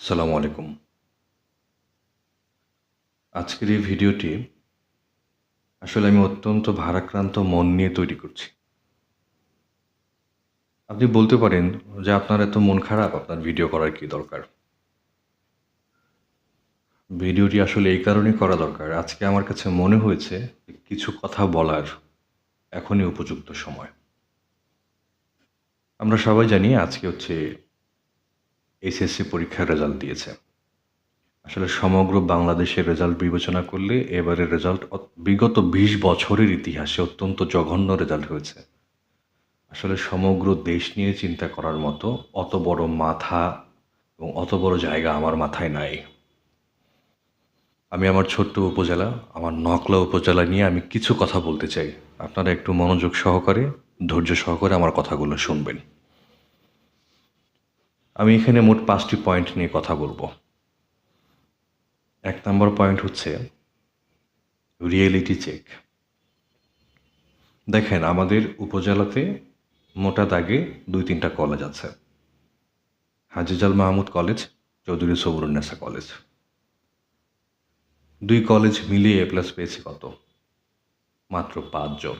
আসসালামু আলাইকুম। আজকের এই ভিডিওটি আসলে আমি অত্যন্ত ভারাক্রান্ত মন নিয়ে তৈরি করছি। আপনি বলতে পারেন যে আপনার এত মন খারাপ, আপনার ভিডিও করার কি দরকার? ভিডিওটি আসলে এই কারণেই করা দরকার। আজকে আমার কাছে মনে হয়েছে কিছু কথা বলার এখনই উপযুক্ত সময়। আমরা সবাই জানি আজকে হচ্ছে এইচএসসি পরীক্ষার রেজাল্ট দিয়েছে। আসলে সমগ্র বাংলাদেশের রেজাল্ট বিবেচনা করলে এবারের রেজাল্ট বিগত বিশ বছরের ইতিহাসে অত্যন্ত জঘন্য রেজাল্ট হয়েছে। আসলে সমগ্র দেশ নিয়ে চিন্তা করার মতো অত বড় মাথা এবং অত বড় জায়গা আমার মাথায় নাই। আমি আমার ছোট্ট উপজেলা, আমার নকলা উপজেলা নিয়ে আমি কিছু কথা বলতে চাই। আপনারা একটু মনোযোগ সহকারে, ধৈর্য সহকারে আমার কথাগুলো শুনবেন। আমি এখানে মোট পাঁচটি পয়েন্ট নিয়ে কথা বলব। এক নম্বর পয়েন্ট হচ্ছে রিয়েলিটি চেক দেখেন, আমাদের উপজেলাতে মোটা দাগে দুই তিনটা কলেজ আছে। হাজিজাল মাহমুদ কলেজ চৌধুরী সবরুন্নেসা কলেজ দুই কলেজ মিলিয়ে এ প্লাস পেয়েছে কত? মাত্র পাঁচজন।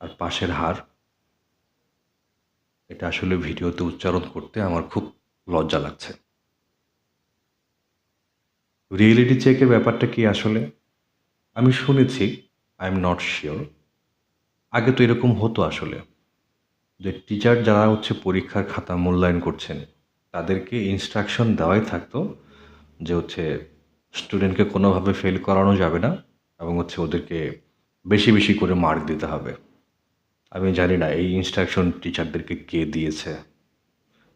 আর পাশের হার এটা আসলে ভিডিওতে উচ্চারণ করতে আমার খুব লজ্জা লাগছে। রিয়েলিটি চেকের ব্যাপারটা কি আসলে? আমি শুনেছি আই এম নট শিওর আগে তো এরকম হতো আসলে যে টিচার যারা হচ্ছে পরীক্ষার খাতা মূল্যায়ন করছেন, তাদেরকে ইনস্ট্রাকশন দেওয়াই থাকতো যে হচ্ছে স্টুডেন্টকে কোনোভাবে ফেল করানো যাবে না এবং হচ্ছে ওদেরকে বেশি বেশি করে মার্ক দিতে হবে। আমি জানি না, এই ইনস্ট্রাকশন টিচারদেরকে কে দিয়েছে?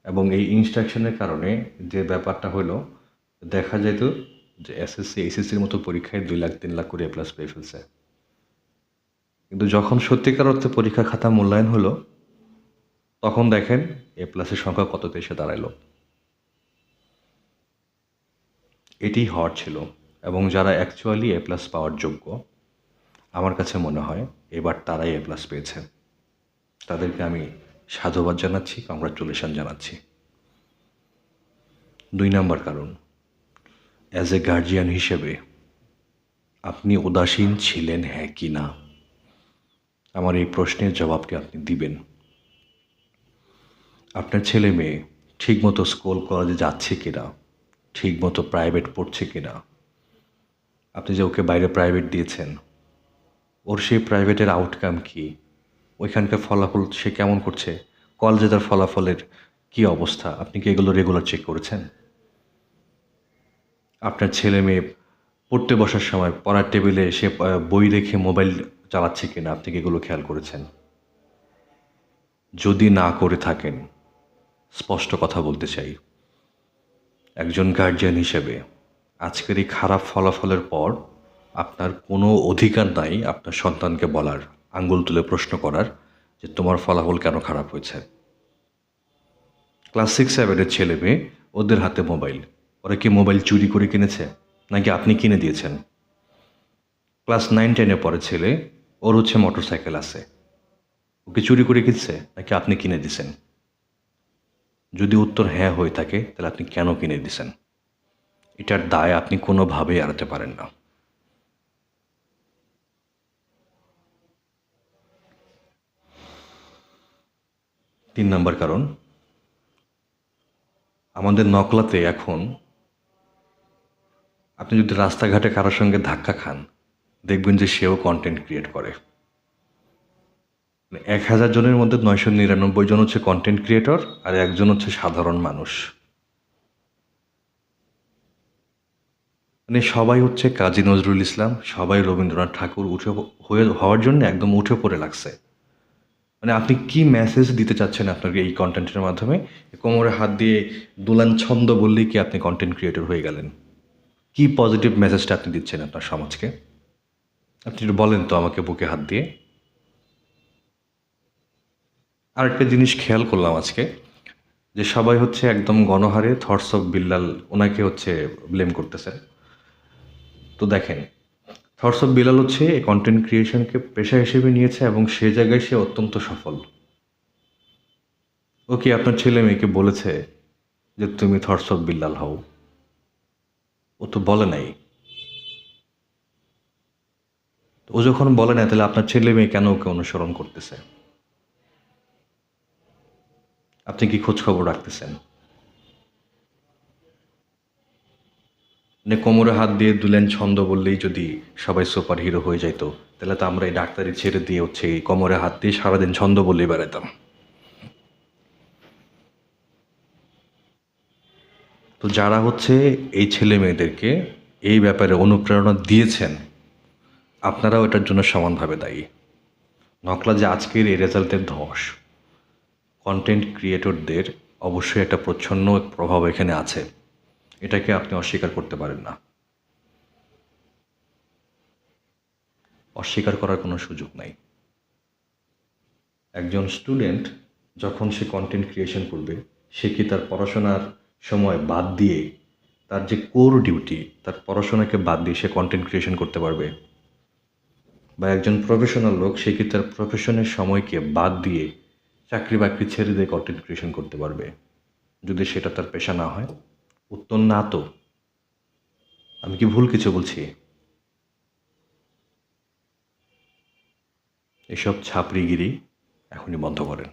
এবং এই ইনস্ট্রাকশনের কারণে যে ব্যাপারটা হলো, দেখা যেত যে এসএসসি এইচএসসির মতো পরীক্ষায় দুই লাখ, তিন লাখ করে এ প্লাস পেয়ে ফেলছে। কিন্তু যখন সত্যিকার অর্থে পরীক্ষা খাতা মূল্যায়ন হলো, তখন দেখেন এ প্লাসের সংখ্যা কততে এসে দাঁড়াইলো এটি হওয়ার ছিল এবং যারা অ্যাকচুয়ালি এ প্লাস পাওয়ার যোগ্য, আমার কাছে মনে হয় এবার তারাই এ প্লাস পেয়েছে। তাদেরকে আমি সাধুবাদ জানাচ্ছি কংগ্রাচুলেশন জানাচ্ছি। দুই নাম্বার কারণ অ্যাজ এ গার্জিয়ান হিসেবে আপনি উদাসীন ছিলেন হ্যাঁ কি না? আমার এই প্রশ্নের জবাবকে আপনি দিবেন। আপনার ছেলে মেয়ে ঠিকমতো স্কুল, কলেজে যাচ্ছে কিনা? ঠিকমতো প্রাইভেট পড়ছে কিনা? আপনি যে ওকে বাইরে প্রাইভেট দিয়েছেন, ওর সেই প্রাইভেটের আউটকাম কি? ওইখানকার ফলাফল সে কেমন করছে? কলেজে তার ফলাফলের কি অবস্থা? আপনি কি এগুলো রেগুলার চেক করেছেন? আপনার ছেলে মেয়ে পড়তে বসার সময় পড়ার টেবিলে সে বই রেখে মোবাইল চালাচ্ছে কিনা, আপনি কি এগুলো খেয়াল করেছেন? যদি না করে থাকেন, স্পষ্ট কথা বলতে চাই। একজন গার্জিয়ান হিসেবে আজকের এই খারাপ ফলাফলের পর আপনার কোনো অধিকার নাই আপনার সন্তানকে বলার। আঙ্গুল তুলে প্রশ্ন করার যে তোমার ফলাফল কেন খারাপ হয়েছে? ক্লাস সিক্স সেভেনের ছেলে মেয়ে, ওদের হাতে মোবাইল ওরা কি মোবাইল চুরি করে কিনেছে? নাকি আপনি কিনে দিয়েছেন? ক্লাস নাইন টেনে পড়ে ছেলে, ওর হচ্ছে মোটর সাইকেল আছে ওকে চুরি করে কিনছে? নাকি আপনি কিনে দিছেন যদি উত্তর হ্যাঁ হয়ে থাকে, তাহলে আপনি কেন কিনে দিছেন এটার দায় আপনি কোনোভাবেই এড়াতে পারেন না। তিন নম্বর কারণ, আমাদের নকলাতে এখন আপনি যদি রাস্তাঘাটে কারোর সঙ্গে ধাক্কা খান, দেখবেন যে সেও কন্টেন্ট ক্রিয়েট করে। মানে এক হাজার জনের মধ্যে নয়শো নিরানব্বই জন হচ্ছে কন্টেন্ট ক্রিয়েটর আর একজন হচ্ছে সাধারণ মানুষ। মানে সবাই হচ্ছে কাজী নজরুল ইসলাম, সবাই রবীন্দ্রনাথ ঠাকুর উঠে হয়ে হওয়ার জন্য একদম উঠে পড়ে লাগছে। মানে আপনি কি মেসেজ দিতে চাচ্ছেন আপনার এই কন্টেন্টের মাধ্যমে? কোমরে হাত দিয়ে দুলান ছন্দ বললেই কি আপনি কন্টেন্ট ক্রিয়েটর হয়ে গেলেন? কি পজিটিভ মেসেজটা আপনি দিচ্ছেন আপনার সমাজকে? আপনি একটু বলেন তো আমাকে বুকে হাত দিয়ে। আরেকটা জিনিস খেয়াল করলাম আজকে, যে সবাই হচ্ছে একদম গণহারে থটস অফ বিল্লাল ওনাকে হচ্ছে ব্লেম করতেছে। তো দেখেন থটস অফ বিলাল হচ্ছে এই কন্টেন্ট ক্রিয়েশনকে পেশা হিসেবে নিয়েছে এবং সে জায়গায় সে অত্যন্ত সফল। ও কি আপনার ছেলে মেয়েকে বলেছে যে তুমি থটস অফ বিল্লাল হও? ও তো বলে নাই। ও যখন বলে না তাহলে আপনার ছেলে মেয়ে কেন ওকে অনুসরণ করতেছে? আপনি কি খোঁজ খবর রাখতেছেন? মানে কোমরে হাত দিয়ে দুলেন ছন্দ বললেই যদি সবাই সুপার হিরো হয়ে যেত তাহলে তো আমরা এই ডাক্তারি ছেড়ে দিয়ে হচ্ছে এই কোমরে হাত দিয়ে সারাদিন ছন্দ বললেই বেড়াতাম তো যারা হচ্ছে এই ছেলে মেয়েদেরকে এই ব্যাপারে অনুপ্রেরণা দিয়েছেন, আপনারাও এটার জন্য সমানভাবে দায়ী। নকলা যে আজকের এই রেজাল্টের ধস কন্টেন্ট ক্রিয়েটরদের অবশ্যই একটা প্রচ্ছন্ন প্রভাব এখানে আছে। এটাকে আপনি অস্বীকার করতে পারেন না। অস্বীকার করার কোনো সুযোগ নাই। একজন স্টুডেন্ট যখন সে কন্টেন্ট ক্রিয়েশন করবে, সে কি তার পড়াশোনার সময় বাদ দিয়ে তার যে কোর ডিউটি তার পড়াশোনাকে বাদ দিয়ে সে কন্টেন্ট ক্রিয়েশন করতে পারবে? বা একজন প্রফেশনাল লোক, সে কি তার প্রফেশনের সময়কে বাদ দিয়ে চাকরি বাকরি ছেড়ে দিয়ে কন্টেন্ট ক্রিয়েশন করতে পারবে? যদি সেটা তার পেশা না হয়। উত্তর না তো। আমি কি ভুল কিছু বলছি? এসব ছাপড়িগিরি এখনই বন্ধ করেন।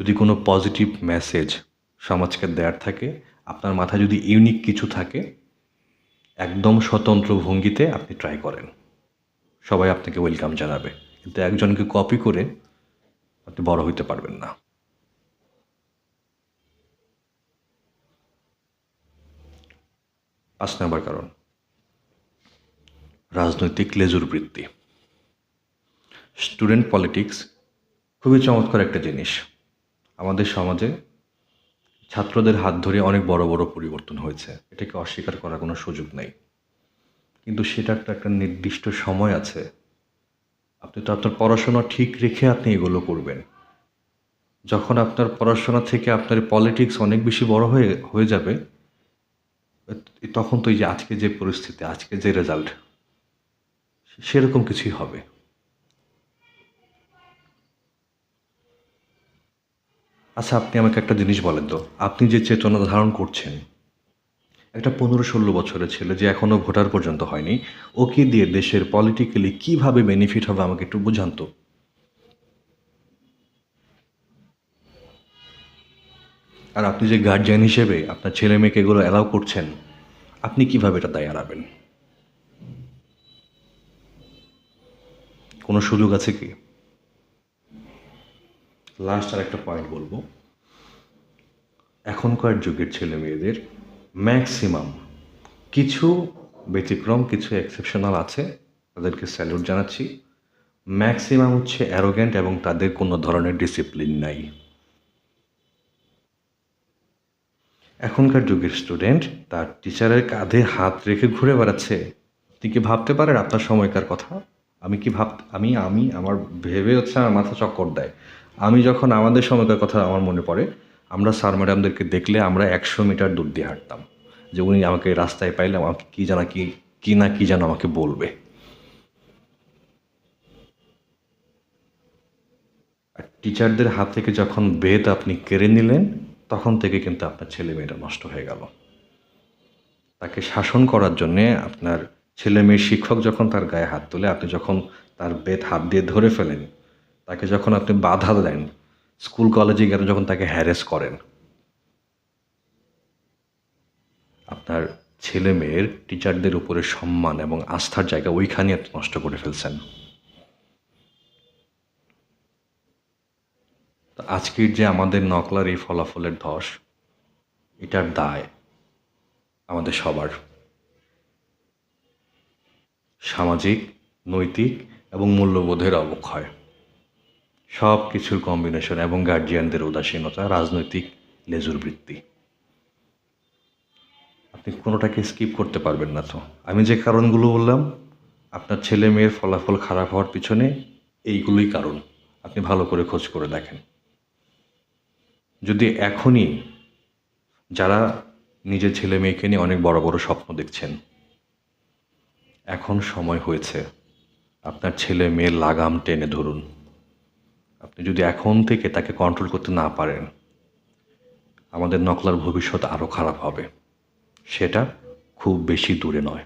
যদি কোনো পজিটিভ মেসেজ সমাজকে দেয়ার থাকে, আপনার মাথায় যদি ইউনিক কিছু থাকে, একদম স্বতন্ত্র ভঙ্গিতে আপনি ট্রাই করেন। সবাই আপনাকে ওয়েলকাম জানাবে। কিন্তু একজনকে কপি করে আপনি বড় হইতে পারবেন না। পাঁচ নম্বর কারণ। রাজনৈতিক লেজুর বৃত্তি। স্টুডেন্ট পলিটিক্স খুবই চমৎকার একটা জিনিস। আমাদের সমাজে ছাত্রদের হাত ধরে অনেক বড় বড় পরিবর্তন হয়েছে। এটাকে অস্বীকার করার কোনো সুযোগ নেই। কিন্তু সেটার তো একটা নির্দিষ্ট সময় আছে। আপনি তো আপনার পড়াশোনা ঠিক রেখে আপনি এগুলো করবেন। যখন আপনার পড়াশোনা থেকে আপনার পলিটিক্স অনেক বেশি বড় হয়ে হয়ে যাবে তখন তো এই যে আজকে যে পরিস্থিতি, আজকে যে রেজাল্ট সেরকম কিছুই হবে। আচ্ছা আপনি আমাকে একটা জিনিস বলেন তো। আপনি যে চেতনা ধারণ করছেন, একটা পনেরো ষোলো বছরের ছেলে যে এখনও ভোটার পর্যন্ত হয়নি, ওকে দিয়ে দেশের পলিটিক্যালি কীভাবে বেনিফিট হবে আমাকে একটু বুঝান তো। আর আপনি যে গার্জিয়ান হিসেবে আপনার ছেলে মেয়েকে এগুলো অ্যালাউ করছেন, আপনি কীভাবে এটা দায় এড়াবেন কোনো সুযোগ আছে কি? লাস্ট আর একটা পয়েন্ট বলব। এখনকার যুগের ছেলে মেয়েদের ম্যাক্সিমাম কিছু ব্যতিক্রম, কিছু এক্সেপশনাল আছে, তাদেরকে স্যালুট জানাচ্ছি। ম্যাক্সিমাম হচ্ছে অ্যারোগ্যান্ট এবং তাদের কোনো ধরনের ডিসিপ্লিন নাই। এখনকার যুগের স্টুডেন্ট তার টিচারের কাঁধে হাত রেখে ঘুরে বেড়াচ্ছে। আপনি কি ভাবতে পারেন আপনার সময়কার কথা? আমি কি ভাব, আমি আমি, আমার ভেবে হচ্ছে আমার মাথা চক্কর দেয়। আমি যখন আমাদের সময়কার কথা আমার মনে পড়ে, আমরা স্যার ম্যাডামদেরকে দেখলে আমরা একশো মিটার দূর দিয়ে হাঁটতাম। যে উনি আমাকে রাস্তায় পাইলে আমাকে কী জানা কি, কী না কী যেন আমাকে বলবে। আর টিচারদের হাত থেকে যখন বেদ আপনি কেড়ে নিলেন তখন থেকে কিন্তু আপনার ছেলে মেয়েটা নষ্ট হয়ে গেল। তাকে শাসন করার জন্যে আপনার ছেলে মেয়ে শিক্ষক যখন তার গায়ে হাত তোলে, আপনি যখন তার বেত হাত দিয়ে ধরে ফেলেন, তাকে যখন আপনি বাধা দেন, স্কুল কলেজে গেলে যখন তাকে হ্যারেস করেন, আপনার ছেলে মেয়ের টিচারদের উপরে সম্মান এবং আস্থার জায়গা ওইখানে আপনি নষ্ট করে ফেলছেন। আজকের যে আমাদের নকলার এই ফলাফলের ধস, এটার দায় আমাদের সবার। সামাজিক, নৈতিক এবং মূল্যবোধের অবক্ষয়। সব কিছুর কম্বিনেশন এবং গার্জিয়ানদের উদাসীনতা, রাজনৈতিক লেজুর বৃত্তি। আপনি কোনোটাকে স্কিপ করতে পারবেন না তো। আমি যে কারণগুলো বললাম, আপনার ছেলে মেয়ের ফলাফল খারাপ হওয়ার পিছনে এইগুলোই কারণ। আপনি ভালো করে খোঁজ করে দেখেন। যদি এখনই যারা নিজের ছেলে মেয়েকে নিয়ে অনেক বড় বড় স্বপ্ন দেখছেন, এখন সময় হয়েছে আপনার ছেলে মেয়ের লাগাম টেনে ধরুন। আপনি যদি এখন থেকে তাকে কন্ট্রোল করতে না পারেন, আমাদের নকলার ভবিষ্যৎ আরও খারাপ হবে। সেটা খুব বেশি দূরে নয়।